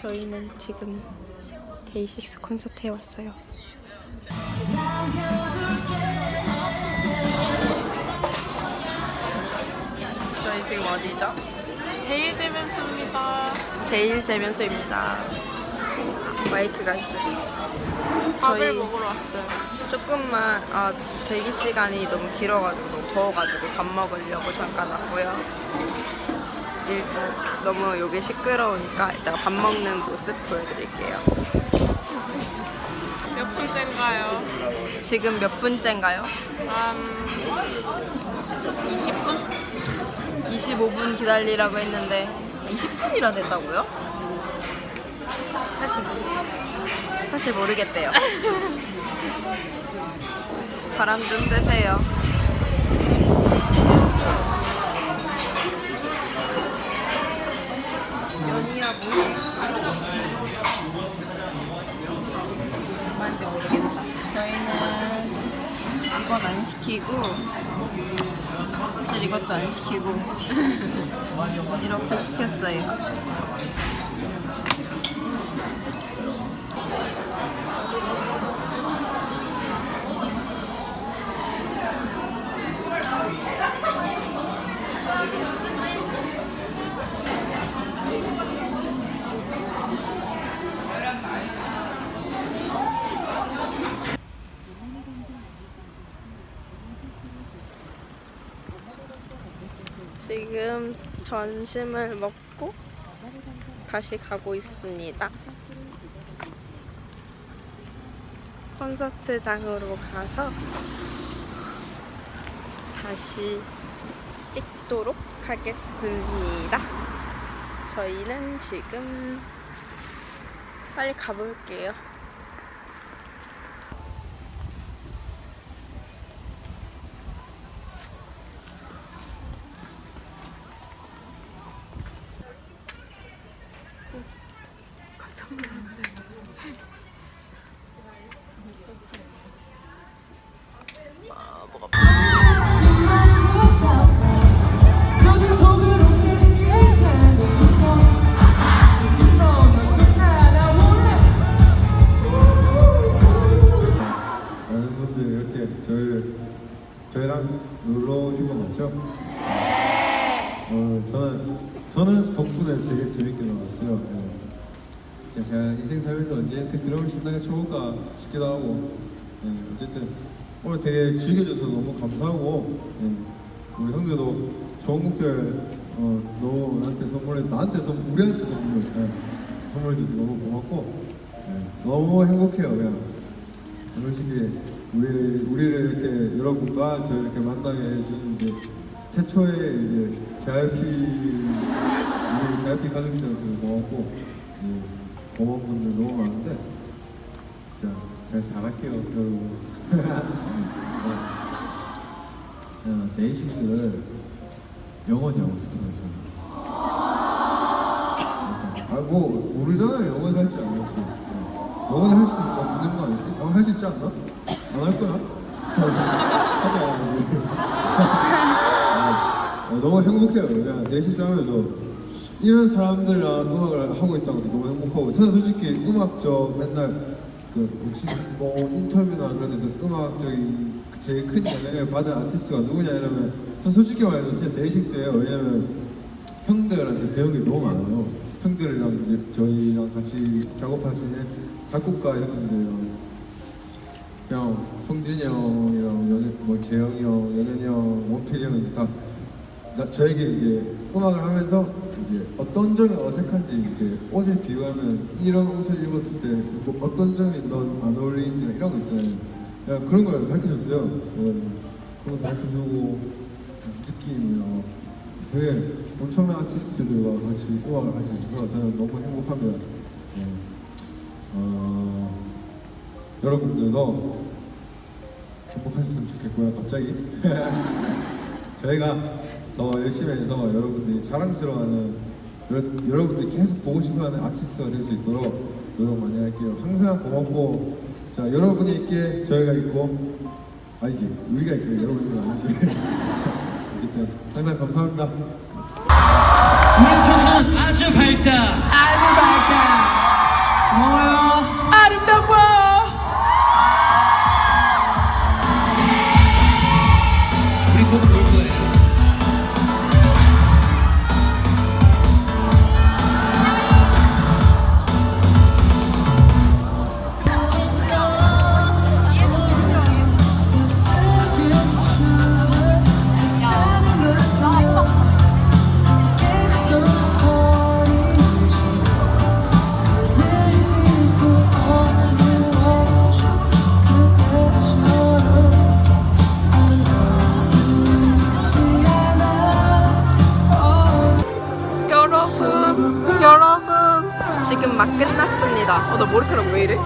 저희는 지금 데이식스 콘서트에 왔어요. 저희 지금 어디죠? 제일 재면소입니다. 제일 재면소입니다. 마이크가 이쪽. 밥을 저희 먹으러 왔어요. 조금만 아 지- 대기 시간이 너무 길어가지고 너무 더워가지고 밥 먹으려고 잠깐 왔고요. 일단 너무 여기 시끄러우니까 이따가 밥 먹는 모습 보여드릴게요. 몇 분째인가요? 지금 몇 분째인가요? 한 20분? 25분 기다리라고 했는데 20분이나 됐다고요? 사실, 사실 모르겠대요. 바람 좀 쐬세요. 이건 안 시키고 사실 이것도 안 시키고 이렇게 시켰어요. 지금 점심을 먹고 다시 가고 있습니다. 콘서트장으로 가서 다시 찍도록 하겠습니다. 저희는 지금 빨리 가볼게요. 오신 거 맞죠? 어 저는 저는 덕분에 되게 재밌게 놀았어요. 예. 진짜 제가 인생 살면서 언제 이렇게 드럼을 친다가 처음일까 싶기도 하고 예, 어쨌든 오늘 되게 즐겨줘서 너무 감사하고 예, 우리 형들도 좋은 곡들 어, 너무 나한테 선물해 나한테 선 우리한테 선물 예, 선물해 줘서 너무 고맙고 예, 너무 행복해요 그냥 솔직히 우리 우리를 이렇게 여러분과 저 이렇게 만나게 해주는 이제 태초에 이제 JYP 우리 JYP 가족들한테 고맙고 예, 고마운 분들 너무 많은데 진짜 잘 잘할게요 여러분. 어, 데이식스를 영원히 하고 싶어요 저는. 아뭐 모르잖아요 영원히 할지 안 할지. 예. 영원히 할수 있는 거 할 수 있지 않나? 안 할 거야? 하자 우리. 네, 너무 행복해요. 그냥 대식 싸움에서 이런 사람들이랑 음악을 하고 있다고 너무 행복하고 저는 솔직히 음악적 맨날 그 혹시 뭐 인터뷰나 그런 데서 음악적인 그 제일 큰 영향을 받은 아티스트가 누구냐 이러면 전 솔직히 말해서 진짜 데이식스예요. 왜냐면 형들한테 배운 게 너무 많아요. 형들이랑 이제 저희랑 같이 작업하시는 작곡가 형들이랑 형, 성진이 형이랑 연뭐 재영이 형, 연현이 형, 원필이 형 이제 다 나, 저에게 이제 음악을 하면서 이제 어떤 점이 어색한지 이제 옷에 비유하면 이런 옷을 입었을 때 뭐 어떤 점이 넌 안 어울리는지 이런 거 있잖아요. 야, 그런 걸 가르쳐줬어요. 그런 거 가르쳐주고 느낌이나 되게 엄청난 아티스트들과 같이 음악을 할 수 있어서 저는 너무 행복합니다. 네. 어, 여러분들도 행복하셨으면 좋겠고요. 갑자기 저희가 더 열심히 해서 여러분들이 자랑스러워하는 여러- 여러분들이 계속 보고 싶어하는 아티스트가 될 수 있도록 노력 많이 할게요. 항상 고맙고 자 여러분이 있기에 저희가 있고 아니지 우리가 있기에 여러분이 아니지 어쨌든 항상 감사합니다. 우리의 청춘은 아주 지금 막 끝났습니다. 어, 나 머리카락 왜 이래?